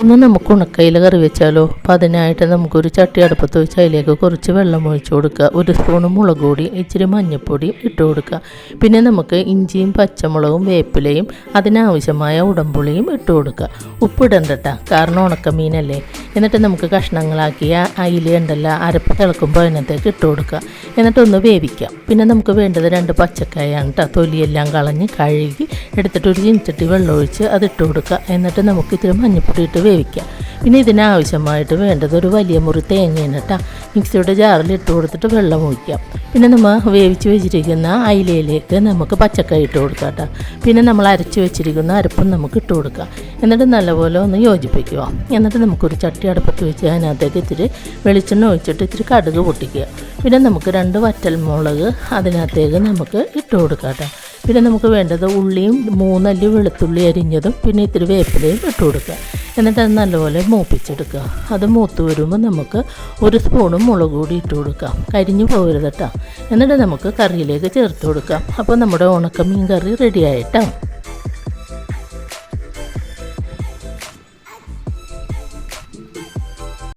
ഇന്ന് നമുക്ക് ഉണക്കയിൽ കറി വെച്ചാലോ? അപ്പം അതിനായിട്ട് നമുക്കൊരു ചട്ടി അടുപ്പത്ത് വെച്ച് അതിലേക്ക് കുറച്ച് വെള്ളം ഒഴിച്ചു കൊടുക്കുക. ഒരു സ്പൂണ് മുളക് പൊടി ഇച്ചിരി മഞ്ഞൾപ്പൊടി ഇട്ട് കൊടുക്കുക. പിന്നെ നമുക്ക് ഇഞ്ചിയും പച്ചമുളകും വേപ്പിലയും അതിനാവശ്യമായ ഉടമ്പുളിയും ഇട്ട് കൊടുക്കുക. ഉപ്പിടണ്ടട്ട. കാരണം ഉണക്കമീനല്ലേ. എന്നിട്ട് നമുക്ക് കഷ്ണങ്ങളാക്കിയ അയില ഉണ്ടല്ല അരപ്പ് തിളക്കുമ്പോൾ അതിനകത്തേക്ക് ഇട്ട് കൊടുക്കുക. എന്നിട്ടൊന്ന് വേവിക്കാം. പിന്നെ നമുക്ക് വേണ്ടത് രണ്ട് പച്ചക്കായാണ് കേട്ടോ തൊലിയെല്ലാം കളഞ്ഞ് കഴുകി എടുത്തിട്ട് ഒരു ചിഞ്ചട്ടി വെള്ളം ഒഴിച്ച് അത് ഇട്ട് കൊടുക്കുക. എന്നിട്ട് നമുക്ക് ഇത്തിരി മഞ്ഞൾപ്പൊടി ഇട്ട് വേവിക്കാം പിന്നെ ഇതിനാവശ്യമായിട്ട് വേണ്ടത് ഒരു വലിയ മുറി തേങ്ങയാണ് കേട്ടോ. മിക്സിയുടെ ജാറിൽ ഇട്ട് കൊടുത്തിട്ട് വെള്ളം ഒഴിക്കാം പിന്നെ നമ്മൾ വേവിച്ച് വെച്ചിരിക്കുന്ന അയിലയിലേക്ക് നമുക്ക് പച്ചക്കറി ഇട്ട് കൊടുക്കാം കേട്ടോ. പിന്നെ നമ്മൾ അരച്ച് വെച്ചിരിക്കുന്ന അരപ്പും നമുക്ക് ഇട്ട് കൊടുക്കാം എന്നിട്ട് നല്ലപോലെ ഒന്ന് യോജിപ്പിക്കുക. എന്നിട്ട് നമുക്കൊരു ചട്ടി അടുപ്പത്ത് വെച്ച് അതിനകത്തേക്ക് ഇത്തിരി വെളിച്ചെണ്ണ ഒഴിച്ചിട്ട് ഇത്തിരി കടുക് പൊട്ടിക്കുക. പിന്നെ നമുക്ക് രണ്ട് വറ്റൽ മുളക് അതിനകത്തേക്ക് നമുക്ക് ഇട്ട് കൊടുക്കാം കേട്ടോ. പിന്നെ നമുക്ക് വേണ്ടത് ഉള്ളിയും മൂന്നല്ലി വെളുത്തുള്ളി അരിഞ്ഞതും പിന്നെ ഇത്തിരി വേപ്പിലയും ഇട്ട് കൊടുക്കുക. എന്നിട്ട് അത് നല്ലപോലെ മൂപ്പിച്ചെടുക്കുക. അത് മൂത്ത് വരുമ്പോൾ നമുക്ക് ഒരു സ്പൂണും മുളക് കൂടി ഇട്ട് കൊടുക്കാം. കരിഞ്ഞു പോകരുത് എന്നിട്ട് നമുക്ക് കറിയിലേക്ക് ചേർത്ത് കൊടുക്കാം. അപ്പോൾ നമ്മുടെ ഉണക്ക മീൻ കറി റെഡി ആയിട്ടോ